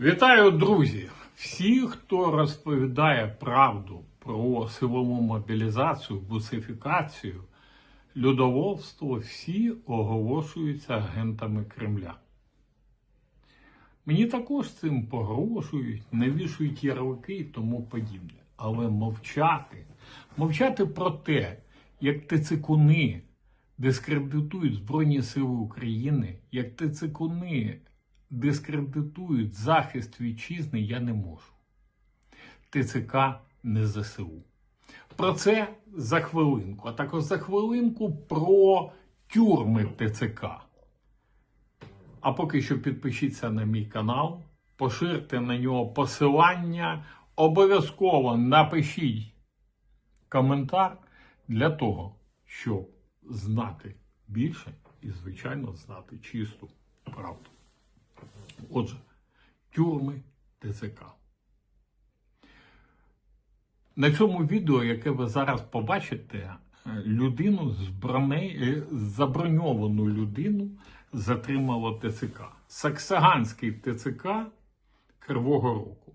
Вітаю, друзі! Всі, хто розповідає правду про силову мобілізацію, бусифікацію, людовольство, всі оголошуються агентами Кремля. Мені також цим погрожують, навішують ярлики і тому подібне. Але мовчати, мовчати про те, як тицикуни дискредитують Збройні Сили України, як тицикуни дискредитують захист вітчизни, я не можу. ТЦК не ЗСУ. Про це за хвилинку, а також за хвилинку про тюрми ТЦК. А поки що підпишіться на мій канал, поширте на нього посилання, обов'язково напишіть коментар для того, щоб знати більше і, звичайно, знати чисту правду. Отже, тюрми ТЦК. На цьому відео, яке ви зараз побачите, е, людину з броне- е, заброньовану людину затримало ТЦК. Саксаганський ТЦК Кривого Рогу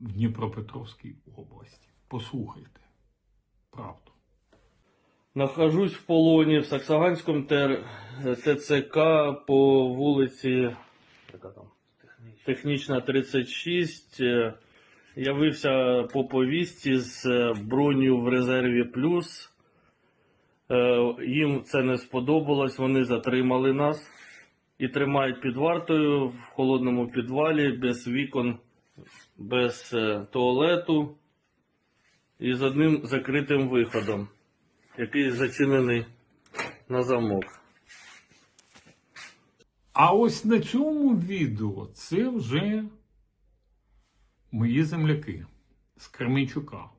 в Дніпропетровській області. Послухайте правду. Нахожусь в полоні в Саксаганському. ТЦК по вулиці яка там? Технічна 36. Е, Явився по повісті з е, броню в резерві плюс. Е, Їм це не сподобалось, вони затримали нас і тримають під вартою в холодному підвалі, без вікон, без туалету і з одним закритим виходом який зачинений на замок. А ось на цьому відео це вже мої земляки з Кременчука.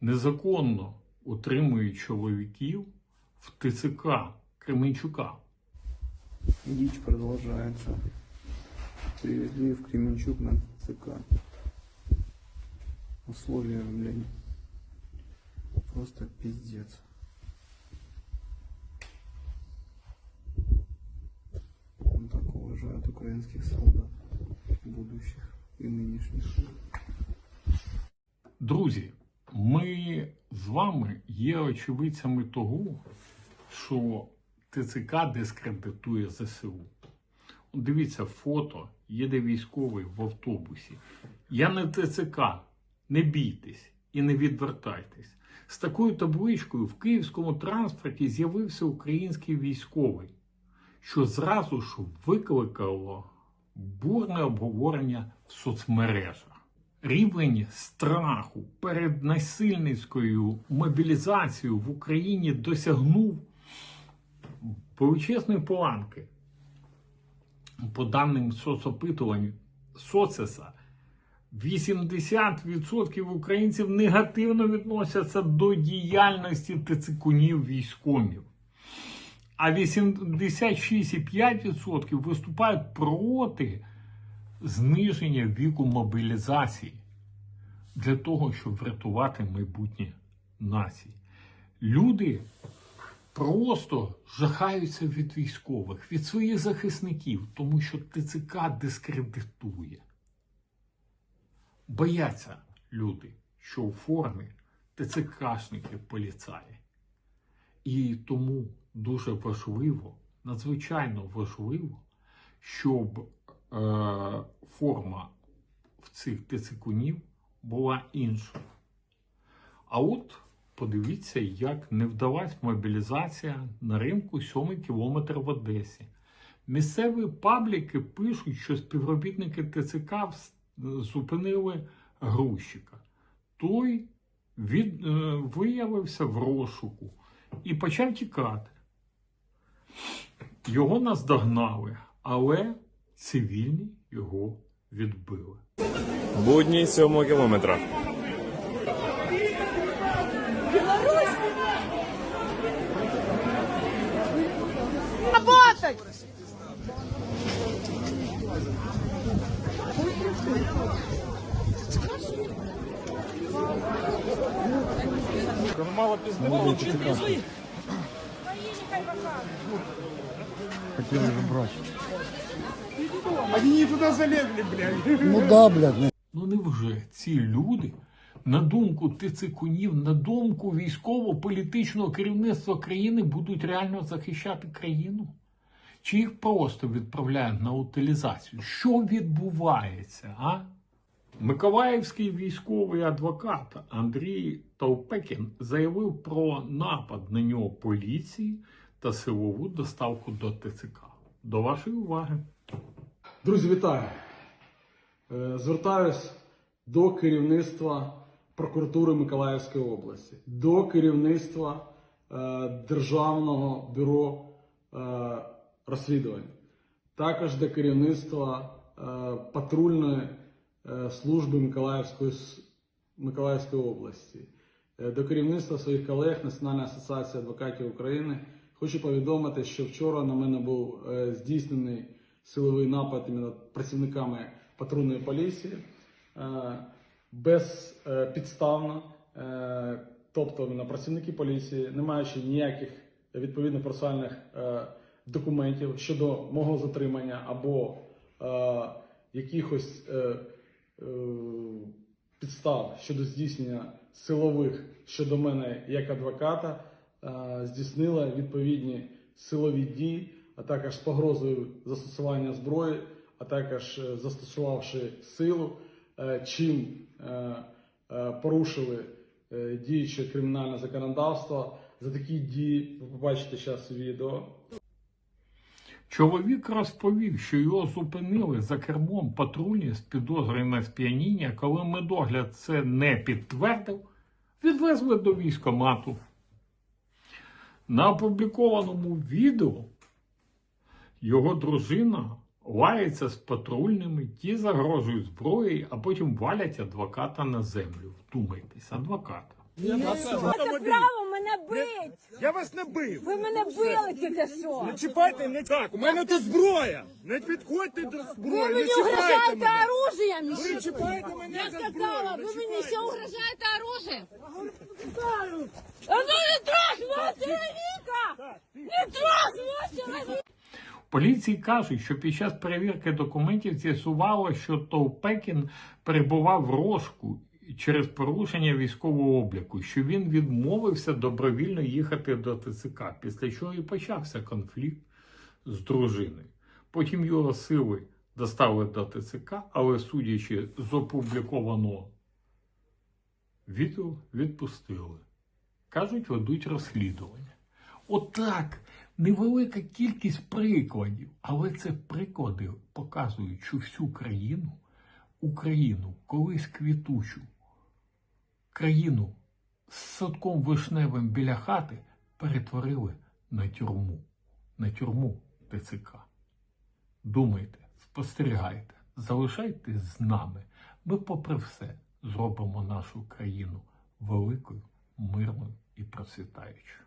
Незаконно утримують чоловіків в ТЦК Кременчука. Дичь продолжается. Привезли в Кременчук на ЦК. Условия, блин, просто пиздец. Он так украинских солдат, будущих и нынешних. Друзі, ми з вами є очевидцями того, що ТЦК дискредитує ЗСУ. Дивіться фото, їде військовий в автобусі. Я не ТЦК, не бійтесь і не відвертайтесь. З такою табличкою в київському транспорті з'явився український військовий, що зразу ж викликало бурне обговорення в соцмережах. Рівень страху перед насильницькою мобілізацією в Україні досягнув величезної планки. По даним соцопитувань Соцеса, 80% українців негативно відносяться до діяльності тицикунів військомів. А 86,5% виступають проти зниження віку мобілізації для того, щоб врятувати майбутнє нації. Люди просто жахаються від військових, від своїх захисників, тому що ТЦК дискредитує. Бояться люди, що у формі ТЦКшники поліцаї. І тому дуже важливо, надзвичайно важливо, щоб е, форма в цих тицикунів була іншою. А от подивіться, як не вдалась мобілізація на ринку 7 кілометр в Одесі. Місцеві пабліки пишуть, що співробітники ТЦК зупинили грузчика. Той від, е, виявився в розшуку і почав тікати. Його наздогнали, але цивільні його відбили. Будні сьомого кілометра. работать! Мало пізнавали. Хотели же брать. Они не туда залезли, блядь. Ну да, блядь. ну. Ну невже ці люди, на думку тицикунів, на думку військово-політичного керівництва країни, будуть реально захищати країну? Чи їх просто відправляють на утилізацію? Що відбувається, а? Миколаївський військовий адвокат Андрій Товпекін заявив про напад на нього поліції та силову доставку до ТЦК. До вашої уваги. Друзі, вітаю! Е, Звертаюсь до керівництва прокуратури Миколаївської області, до керівництва е, Державного бюро е, розслідувань, також до керівництва патрульної служби Миколаївської, Миколаївської області, до керівництва своїх колег Національної асоціації адвокатів України. Хочу повідомити, що вчора на мене був е, здійснений силовий напад іменно працівниками патрульної поліції е, безпідставно. Е, тобто на працівники поліції, не маючи ніяких відповідно процесуальних документів щодо мого затримання або якихось підстав щодо здійснення силових щодо мене як адвоката, здійснила відповідні силові дії, а також з погрозою застосування зброї, а також е, застосувавши силу, е, чим е, е, порушили е, діюче кримінальне законодавство. За такі дії ви побачите зараз відео. Чоловік розповів, що його зупинили за кермом патрульні з підозрою на сп'яніння, коли медогляд це не підтвердив, відвезли до військомату. На опублікованому відео його дружина лається з патрульними, ті загрожують зброєю, а потім валять адвоката на землю. Вдумайтесь, адвоката. Маєте право мене бить! Я вас не бив. Ви мене били тільки що! Не чіпайте, не так. У мене тут зброя. Не підходьте до зброї. Не мені угрожаєте оружием! Ви ще. чіпаєте мене Я сказала, ви мені ще угрожаєте оружием! А ну не трогай мого чоловіка! Не трогай мого чоловіка! В поліції кажуть, що під час перевірки документів з'ясувало, що Товпекін перебував в розшуку через порушення військового обліку, що він відмовився добровільно їхати до ТЦК, після чого і почався конфлікт з дружиною. Потім його сили доставили до ТЦК, але судячи з опублікованого відео, відпустили. Кажуть, ведуть розслідування. Отак, невелика кількість прикладів, але це приклади показують, що всю країну, Україну, колись квітучу, країну з садком вишневим біля хати перетворили на тюрму, на тюрму ТЦК. Думайте, спостерігайте, залишайтесь з нами. Ми, попри все, зробимо нашу країну великою, мирною і процвітаючою.